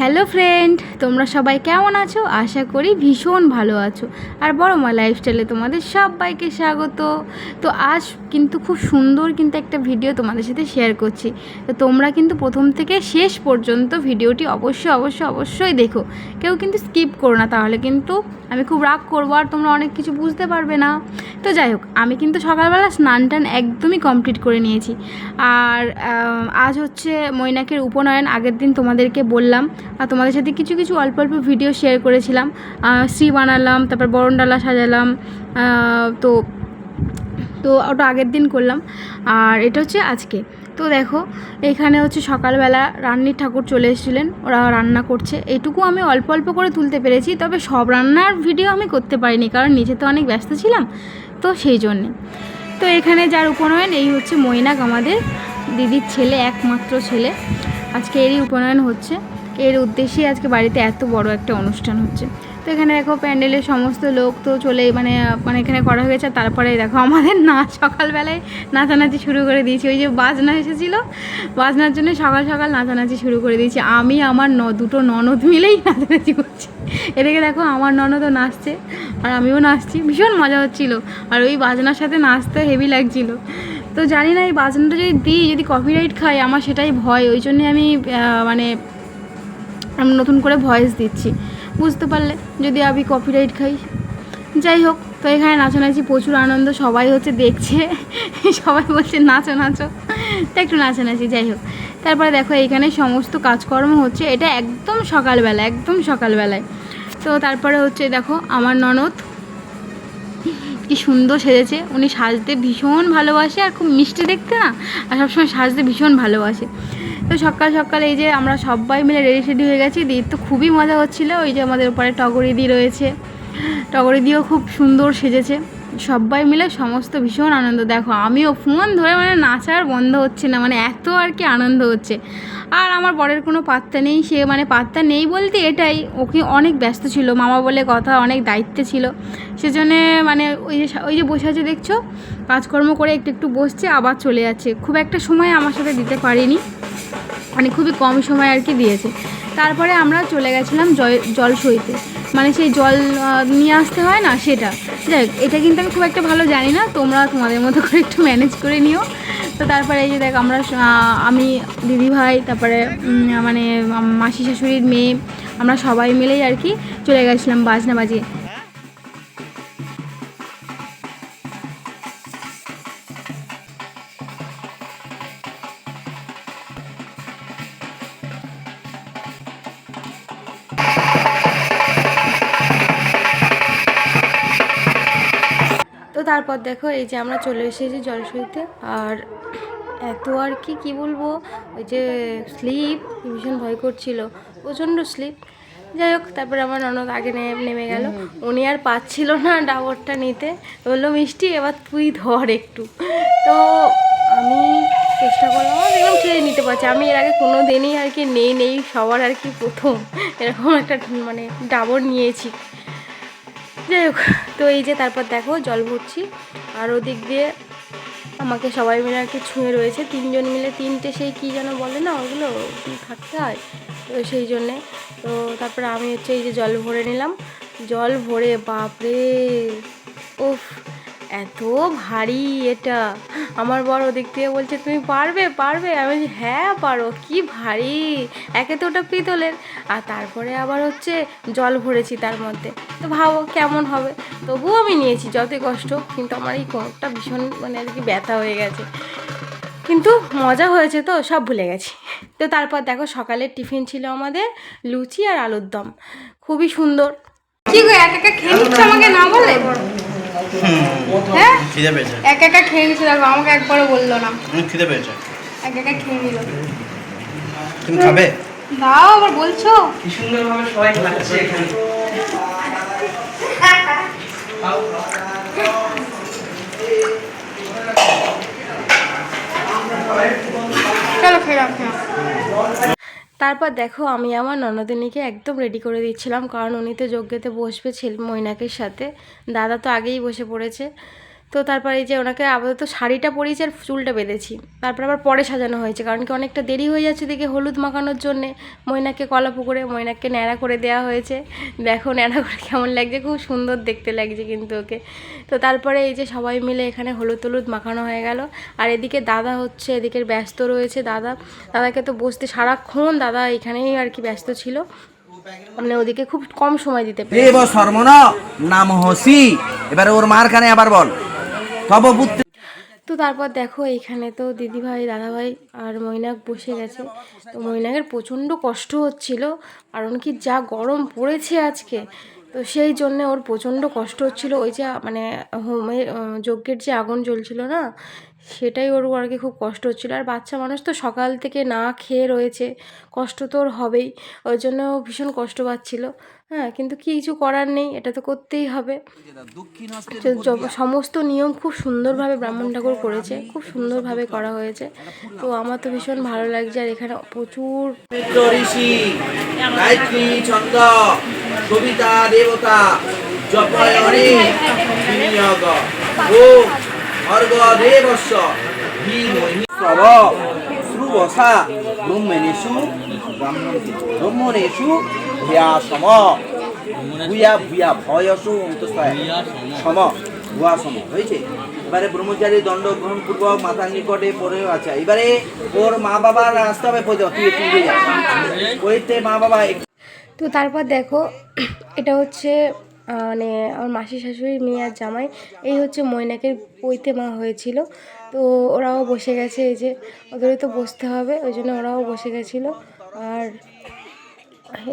Hello friend, তোমরা সবাই কেমন আছো? আশা করি ভীষণ ভালো আছো। আর বড় মা লাইফস্টাইলে তোমাদের সবাইকে স্বাগত। তো আজ কিন্তু খুব সুন্দর কিন্তু একটা ভিডিও তোমাদের সাথে শেয়ার করছি। তো তোমরা কিন্তু প্রথম থেকে শেষ পর্যন্ত ভিডিওটি অবশ্যই অবশ্যই অবশ্যই দেখো। কেউ কিন্তু স্কিপ করো না, তাহলে কিন্তু আমি খুব রাগ করব আর তোমরা অনেক কিছু বুঝতে পারবে না। তো যাই হোক, আমি কিন্তু সকালবেলা স্নান টান একদমই কমপ্লিট করে নিয়েছি। আর আজ হচ্ছে মৈনাকের উপনয়ন আগের দিন তোমাদেরকে বললাম। আর তোমাদের সাথে কিছু কিছু অল্প অল্প ভিডিও শেয়ার করেছিলাম। শ্রী বানালাম, তারপর বরণডালা সাজালাম তো তো ওটা আগের দিন করলাম। আর এটা হচ্ছে আজকে। তো দেখো, এখানে হচ্ছে সকালবেলা রান্নির ঠাকুর চলে এসেছিলেন, ওরা রান্না করছে। এইটুকু আমি অল্প অল্প করে তুলতে পেরেছি, তবে সব রান্নার ভিডিও আমি করতে পারিনি, কারণ নিজে তো অনেক ব্যস্ত ছিলাম, তো সেই জন্যে। তো এখানে যার উপনয়ন, এই হচ্ছে মৈনাক আমাদের দিদির ছেলে, একমাত্র ছেলে। আজকে এরই উপনয়ন হচ্ছে। এর উদ্দেশ্যেই আজকে বাড়িতে এত বড় একটা অনুষ্ঠান হচ্ছে। তো এখানে দেখো প্যান্ডেলের সমস্ত লোক তো চলে মানে মানে এখানে করা হয়ে গেছে তারপরে দেখো আমাদের নাচ সকালবেলায় নাচানাচি শুরু করে দিয়েছি। ওই যে বাজনা এসেছিল, বাজনার জন্য সকাল সকাল নাচানাচি শুরু করে দিয়েছি। আমি, আমার ন, দুটো ননদ মিলেই নাচানাচি করছি। এদিকে দেখো আমার ননদও নাচছে, আর আমিও নাচছি। ভীষণ মজা হচ্ছিল। আর ওই বাজনার সাথে নাচতে হেভি লাগছিল। তো জানি না, এই বাজনাটা যদি দিই, যদি কপিরাইট খাই, আমার সেটাই ভয়। ওই জন্যে আমি মানে আমি নতুন করে ভয়েস দিচ্ছি। বুঝতে পারলে? যদি আমি কপিরাইট খাই। যাই হোক, তো এখানে নাচানাচি প্রচুর আনন্দ, সবাই হচ্ছে দেখছে। সবাই বলছে, নাচো নাচো। তো একটু নাচানাচি, যাই হোক। তারপরে দেখো এইখানে সমস্ত কাজকর্ম হচ্ছে। এটা একদম সকালবেলা, একদম সকালবেলায়। তো তারপরে হচ্ছে দেখো, আমার ননদ কি সুন্দর সেজেছে। উনি সাজতে ভীষণ ভালোবাসে, আর খুব মিষ্টি দেখতে না? আর সবসময় সাজতে ভীষণ ভালোবাসে। তো সকাল সকাল এই যে আমরা সবাই মিলে রেডি সেডি হয়ে গেছি। দিদির তো খুবই মজা হচ্ছিল। ওই যে আমাদের উপরে টগরি দি রয়েছে। টগরি দিও খুব সুন্দর সেজেছে। সবাই মিলে সমস্ত ভীষণ আনন্দ। দেখো, আমিও ফোন ধরে মানে নাচার বন্ধ হচ্ছে না মানে এত আর কি আনন্দ হচ্ছে। আর আমার বরের কোনো পাত্তা নেই, সে মানে পাত্তা নেই বলতে এটাই ওকে অনেক ব্যস্ত ছিল, মামা বলে কথা অনেক দায়িত্বে ছিল। সেজন্যে মানে ওই যে ওই যে বসে আছে দেখছ, কাজকর্ম করে একটু একটু বসছে, আবার চলে যাচ্ছে। খুব একটা সময় আমার সাথে দিতে পারিনি মানে খুবই কম সময় আর কি দিয়েছে। তারপরে আমরা চলে গেছিলাম জল জল সইতে মানে সেই জল নিয়ে আসতে হয় না সেটা। যাই এটা কিন্তু আমি খুব একটা ভালো জানি না, তোমরা তোমাদের মতো করে একটু ম্যানেজ করে নিও। তো তারপরে এই যে দেখ, আমরা আমি আমি দিদিভাই তারপরে মানে মাসি শাশুড়ির মেয়ে, আমরা সবাই মিলেই আর কি চলে গেছিলাম বাজনা বাজিয়ে তারপর দেখো, এই যে আমরা চলে এসেছি জলসইতে আর এত আর কি কি বলব? ওই যে স্লিপ ভীষণ ভয় করছিল। প্রচণ্ড স্লিপ যাই হোক, তারপরে আমার ননদ আগে নেমে গেল। উনি আর পাচ্ছিল না ডাবরটা নিতে। বলল, মিষ্টি, এবার তুই ধর একটু। তো আমি চেষ্টা করলাম ঠিক আছে নিতে পারছি। আমি এর আগে কোনো দিনই আর কি, নেই নেই, সবার আর কি প্রথম। এরকম একটা মানে ডাবর নিয়েছি। যাই হোক, তো এই যে তারপর দেখো জল ভরছি। আর ওদিক দিয়ে আমাকে সবাই মিলে আর কি ছুঁয়ে রয়েছে। তিনজন মিলে তিনটে সেই কী যেন বলে না ওগুলো থাকতে হয়? তো সেই জন্যে, তো তারপরে আমি হচ্ছে এই যে জল ভরে নিলাম। জল ভরে, বাপরে! উফ, এত ভারী এটা। আমার বড় ওদিক থেকে বলছে, তুমি পারবে পারবে? আমি বলছি হ্যাঁ পারো। কি ভারী। একে তো ওটা পিতলের। আর তারপরে আবার হচ্ছে জল ভরেছি তার মধ্যে। তো ভাবো কেমন হবে। তবুও আমি নিয়েছি যতই কষ্ট, কিন্তু আমার এই কোমরটা ভীষণ মানে আর কি ব্যথা হয়ে গেছে। কিন্তু মজা হয়েছে তো, সব ভুলে গেছি। তো তারপর দেখো সকালের টিফিন ছিল আমাদের লুচি আর আলুর দম। খুবই সুন্দর। কি গো একা খেয়ে নিচ্ছ আমাকে? না বলে? হ্যাঁ? খিদে পেয়েছে। এক একা খেয়ে নিচ্ছে দেখো আমাকে একবারও বলল না। খিদে পেয়েছে। এক একা খেয়ে নিল। তুমি খাবে? দাও আবার বলছো? কি সুন্দরভাবে সবাই খাচ্ছে এখানে। চলো খেয়ে নাও। তারপর দেখো আমি আমার ননদিনীকে একদম রেডি করে দিচ্ছিলাম, কারণ উনি তো যজ্ঞতে বসবে ছেলে, মৈনাকের সাথে। দাদা তো আগেই বসে পড়েছে। তো তারপরে এই যে ওনাকে আপাতত শাড়িটা পরিয়েছি আর চুলটা বেঁধেছি। তারপর আবার পরে সাজানো হয়েছে, কারণ কি অনেকটা দেরি হয়ে যাচ্ছে দেখে হলুদ মাখানোর জন্যে। ময়নাকে কলা পুকুরে ময়নাকে ন্যাড়া করে দেওয়া হয়েছে। দেখো ন্যাড়া করে কেমন লাগছে, খুব সুন্দর দেখতে লাগছে কিন্তু ওকে। তো তারপরে এই যে সবাই মিলে এখানে হলুদ হলুদ মাখানো হয়ে গেল। আর এদিকে দাদা হচ্ছে এদিকে ব্যস্ত রয়েছে দাদা। দাদাকে তো বসতে সারাক্ষণ দাদা এখানেই আর কি ব্যস্ত ছিল। মানে ওদিকে খুব কম সময় দিতে পেরে নাম হসি এবারে ওর মার কানে আবার বল। তো তারপর দেখো এইখানে তো দিদিভাই, দাদাভাই আর মৈনাক বসে গেছে। তো মৈনাকের প্রচণ্ড কষ্ট হচ্ছিল, কারণ কি যা গরম পড়েছে আজকে, তো সেই জন্যে ওর প্রচণ্ড কষ্ট হচ্ছিল। ওই যে মানে হোমের যজ্ঞের যে আগুন জ্বলছিল না, সেটাই ওর আর কি খুব কষ্ট হচ্ছিল। আর বাচ্চা মানুষ তো সকাল থেকে না খেয়ে রয়েছে, কষ্ট তো ওর হবেই। ওই জন্য ভীষণ কষ্ট পাচ্ছিল। হ্যাঁ কিন্তু কি কিছু করার নেই এটা তো করতেই হবে। সমস্ত নিয়ম খুব সুন্দরভাবে ব্রাহ্মণ ঠাকুর করেছে খুব সুন্দরভাবে করা হয়েছে। তো আমার তো ভীষণ ভালো লাগছে আর এখানে প্রচুর মিত্র ঋষি গায়ত্রী ছন্দ কবিতা দেবতা জপয়নে বিনিয়োগ। ব্রহ্মণেষু ভূয়াসম ভূয়া ভূয়া ভয়সু অন্তস্থায় সম। ভুয়া সম হয়েছে? এবারে ব্রহ্মচারী দণ্ড গ্রহণ পূর্বক মাতার নিকটে পড়ে আছে। এবারে ওর মা বাবার আসতে হবে পড়ে তুই একটু পড়তে মা বাবা তো তারপর দেখো এটা হচ্ছে মানে আমার মাসি শাশুড়ি মেয়ে আর জামাই এই হচ্ছে মৈনাকের পৈতে মা হয়েছিল। তো ওরাও বসে গেছে এই যে ওদেরও তো বসতে হবে ওই জন্য ওরাও বসে গেছিল। আর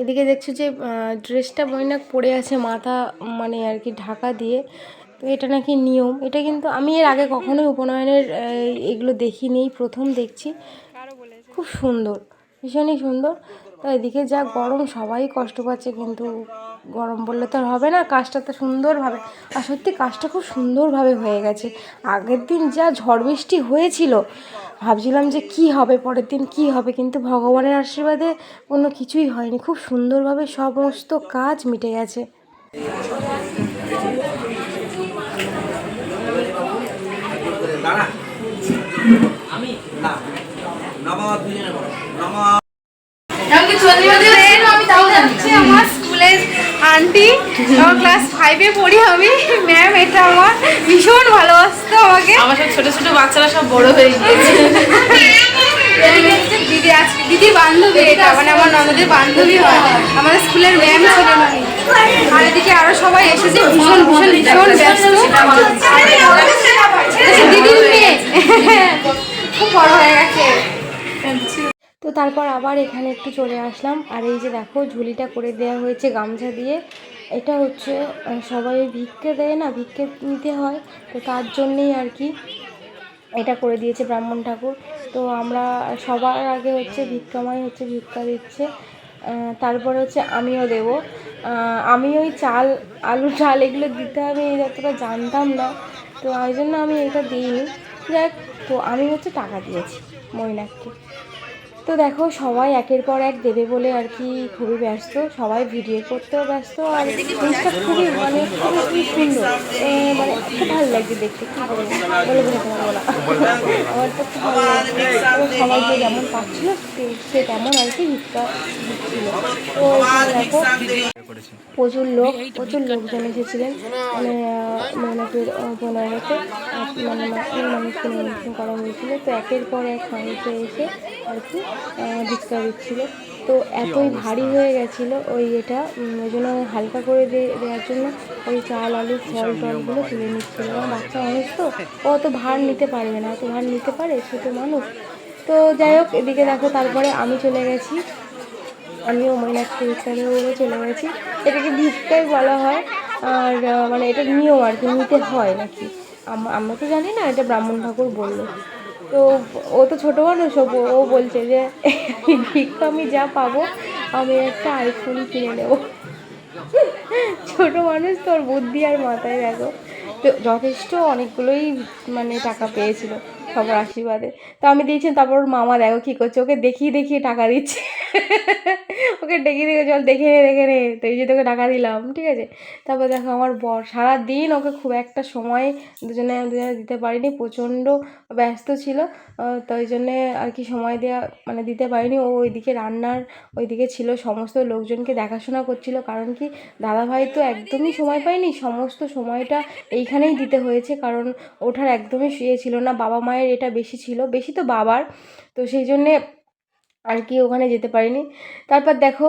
এদিকে দেখছ যে ড্রেসটা বৈনাক পরে আছে মাথা মানে আর কি ঢাকা দিয়ে। তো এটা নাকি নিয়ম। এটা কিন্তু আমি এর আগে কখনোই উপনয়নের এগুলো দেখিনি। প্রথম দেখছি। খুব সুন্দর, ভীষণই সুন্দর। তো এদিকে যা গরম, সবাই কষ্ট পাচ্ছে কিন্তু গরম বললে তো হবে না, কাজটা তো সুন্দরভাবে। আর সত্যি কাজটা খুব সুন্দরভাবে হয়ে গেছে। আগের দিন যা ঝড় বৃষ্টি হয়েছিল, ভাবছিলাম যে কি হবে, পরের দিন কি হবে, কিন্তু ভগবানের আশীর্বাদে কোনো কিছুই হয়নি। খুব সুন্দরভাবে সমস্ত কাজ মিটে গেছে। আমার স্কুলের আন্টি আমার ক্লাস ফাইভে পড়ি আমি ম্যাম এটা আমার ভীষণ ভালোবাসতো আমাকে আমার সব ছোট ছোট বাচ্চারা সব বড় হয়ে গিয়েছে। দিদি আজকে দিদি বান্ধবী এটা মানে আমার ননদের বান্ধবী হয়। আমাদের স্কুলের ম্যাম ছিলেন আর এদিকে আরও সবাই এসেছে, ভীষণ ভীষণ ভীষণ ব্যস্ত। এটা দিদির মেয়ে। খুব বড় হয়ে গেছে। তারপর আবার এখানে একটু চলে আসলাম। আর এই যে দেখো, ঝুলিটা করে দেওয়া হয়েছে গামছা দিয়ে। এটা হচ্ছে সবাই ভিক্ষে দেয় না, ভিক্ষে নিতে হয়। তো তার জন্যেই আর কি এটা করে দিয়েছে ব্রাহ্মণ ঠাকুর। তো আমরা সবার আগে হচ্ছে ভিক্ষাময় হচ্ছে ভিক্ষা দিচ্ছে। তারপরে হচ্ছে আমিও দেবো। আমি ওই চাল, আলু চাল এগুলো দিতে হবে, এই যতটা জানতাম না। তো ওই জন্য আমি এটা দিইনি। যাক, তো আমি হচ্ছে টাকা দিয়েছি মৈনাককে তো দেখো, সবাই একের পর এক দেবে বলে আর কি খুবই ব্যস্ত। সবাই ভিডিও করতেও ব্যস্ত আর জিনিসটা খুবই মানে খুবই সুন্দর। মানে খুব ভালো লাগছে দেখতে, কি বলব? বলে বলে তোমার বলা। আমার তো খুব ভালো লাগছে। সবাই যে যেমন পাচ্ছিল, সে- তেমন আর কি হিটটা দিচ্ছিল। তো দেখো প্রচুর লোক প্রচুর লোকজন এসেছিলেন। মানে মৌনাকের বনারতে মানে মানুষকে নিমন্ত্রণ করা হয়েছিল। তো একের পর এক মানুষে এসে আর কি ভিক্ষা দিচ্ছিল। তো এতই ভারী হয়ে গেছিল ওই এটা ওই জন্য হালকা করে দেওয়ার জন্য ওই চাল আলু ফল টলগুলো তুলে নিচ্ছিল। বাচ্চা মানুষ তো ও অত ভার নিতে পারবে না। অত ভার নিতে পারে ছোটো মানুষ। তো যাই হোক এদিকে দেখো তারপরে আমি চলে গেছি। আমিও মৈনাককে ভিক্ষারে ওরে চলে গেছি। এটাকে ভিক্ষাই বলা হয়। আর মানে এটা নিয়ম আর কি, নিতে হয় নাকি? আম- আমরা তো জানি না, এটা ব্রাহ্মণ ঠাকুর বলল। তো ও তো ছোটো মানুষ, ও বলছে যে, ভিক্ষা আমি যা পাবো, আমি একটা আইফোন কিনে নেব। ছোট মানুষ তোর বুদ্ধি আর মাথায় দেখো। তো যথেষ্ট অনেকগুলোই মানে টাকা পেয়েছিল। সবার আশীর্বাদে। তো আমি দিয়েছি তারপর মামা দেখো কী করছে, ওকে দেখিয়ে দেখিয়ে টাকা দিচ্ছে। ওকে ডেকে দিয়ে চল দেখে নে দেখে নে। তো এই যে তোকে টাকা দিলাম, ঠিক আছে? তারপর দেখো আমার বর, সারাদিন ওকে খুব একটা সময় দুজনে দুজনে দিতে পারিনি, প্রচণ্ড ব্যস্ত ছিল। তো ওই জন্যে আর কি সময় দেওয়া মানে দিতে পারিনি। ও ওইদিকে রান্নার, ওইদিকে ছিল, সমস্ত লোকজনকে দেখাশোনা করছিল। কারণ কি, দাদাভাই তো একদমই সময় পায়নি। সমস্ত সময়টা এইখানেই দিতে হয়েছে। কারণ ওঠার একদমই শুয়ে ছিল না। বাবা মায়ের এটা বেশি ছিল। বেশি তো বাবার। তো সেই জন্যে আর কি ওখানে যেতে পারিনি। তারপর দেখো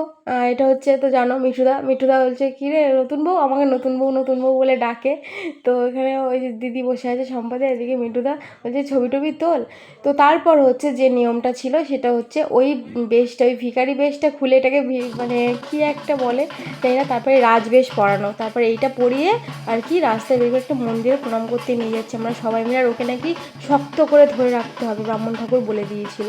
এটা হচ্ছে তো জানো মিঠুদা মিঠুদা বলছে কী রে নতুন বউ? আমাকে নতুন বউ নতুন বউ বলে ডাকে। তো এখানে ওই যে দিদি বসে আছে সম্পাদে, এদিকে মিঠুদা বলছে, ছবি টবি তোল। তো তারপর হচ্ছে যে নিয়মটা ছিল, সেটা হচ্ছে ওই বেশটা, ওই ভিখারি বেশটা খুলে এটাকে মানে কি একটা বলে তাই না, তারপরে রাজবেশ পরানো। তারপরে এইটা পরিয়ে আর কি রাস্তায় বের করে একটা মন্দিরে প্রণাম করতে নিয়ে যাচ্ছে। আমরা সবাই মিলে আর ওকে নাকি শক্ত করে ধরে রাখতে হবে, ব্রাহ্মণ ঠাকুর বলে দিয়েছিল।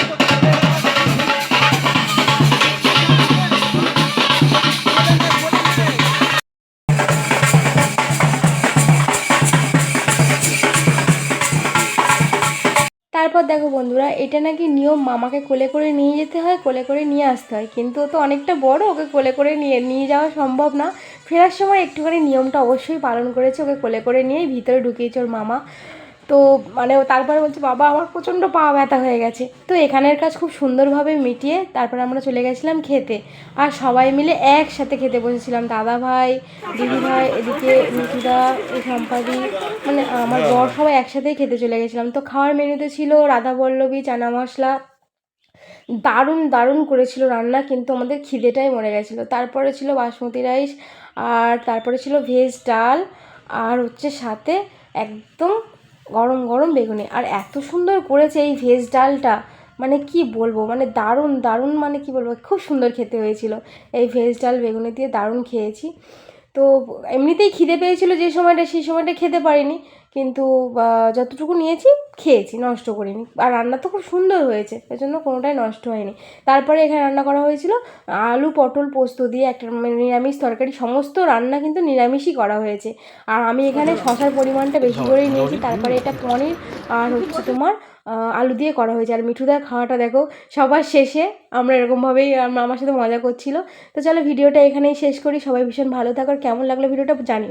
তারপর দেখো বন্ধুরা, এটা নাকি নিয়ম মামাকে কোলে করে নিয়ে যেতে হয়, কোলে করে নিয়ে আসতে হয়। কিন্তু তো অনেকটা বড়, ওকে কোলে করে নিয়ে নিয়ে যাওয়া সম্ভব না। ফেরার সময় একটুখানি নিয়মটা অবশ্যই পালন করেছে, ওকে কোলে করে নিয়েই ভিতরে ঢুকিয়েছে ওর মামা। তো মানে তারপরে বলছে, বাবা, আমার প্রচণ্ড পা ব্যথা হয়ে গেছে। তো এখানের কাজ খুব সুন্দরভাবে মিটিয়ে তারপরে আমরা চলে গেছিলাম খেতে। আর সবাই মিলে একসাথে খেতে বসেছিলাম। দাদা ভাই, দিদি ভাই, এদিকে মিঠুদা সম্পাদি মানে আমার বর সবাই একসাথেই খেতে চলে গেছিলাম। তো খাওয়ার মেনুতে ছিল রাধা বল্লভী চানা মশলা। দারুণ দারুণ করেছিল রান্না, কিন্তু আমাদের খিদেটাই মরে গেছিল। তারপরে ছিল বাসমতি রাইস, আর তারপরে ছিল ভেজ ডাল, আর হচ্ছে সাথে একদম গরম গরম বেগুনে। আর এত সুন্দর করেছে এই ভেজ ডালটা। মানে কি বলব মানে দারুণ দারুণ মানে কি বলব, খুব সুন্দর খেতে হয়েছিল। এই ভেজ ডাল, বেগুনে দিয়ে দারুণ খেয়েছি। তো এমনিতেই খিদে পেয়েছিল যে সময়টা, সেই সময়টা খেতে পারিনি। কিন্তু যতটুকু নিয়েছি খেয়েছি, নষ্ট করিনি। আর রান্না তো খুব সুন্দর হয়েছে এই জন্য কোনোটাই নষ্ট হয়নি। তারপরে এখানে রান্না করা হয়েছিল আলু, পটল, পোস্ত দিয়ে একটা মানে নিরামিষ তরকারি। সমস্ত রান্না কিন্তু নিরামিষই করা হয়েছে। আর আমি এখানে শশার পরিমাণটা বেশি করেই নিয়েছি। তারপরে এটা পনির আর হচ্ছে তোমার আলু দিয়ে করা হয়েছে। আর মিঠুদার খাওয়াটা দেখো, সবার শেষে আমরা এরকমভাবেই আমার সাথে মজা করছিল। তো চলো ভিডিওটা এখানেই শেষ করি। সবাই ভীষণ ভালো থাকো। আর কেমন লাগল ভিডিওটা জানিও।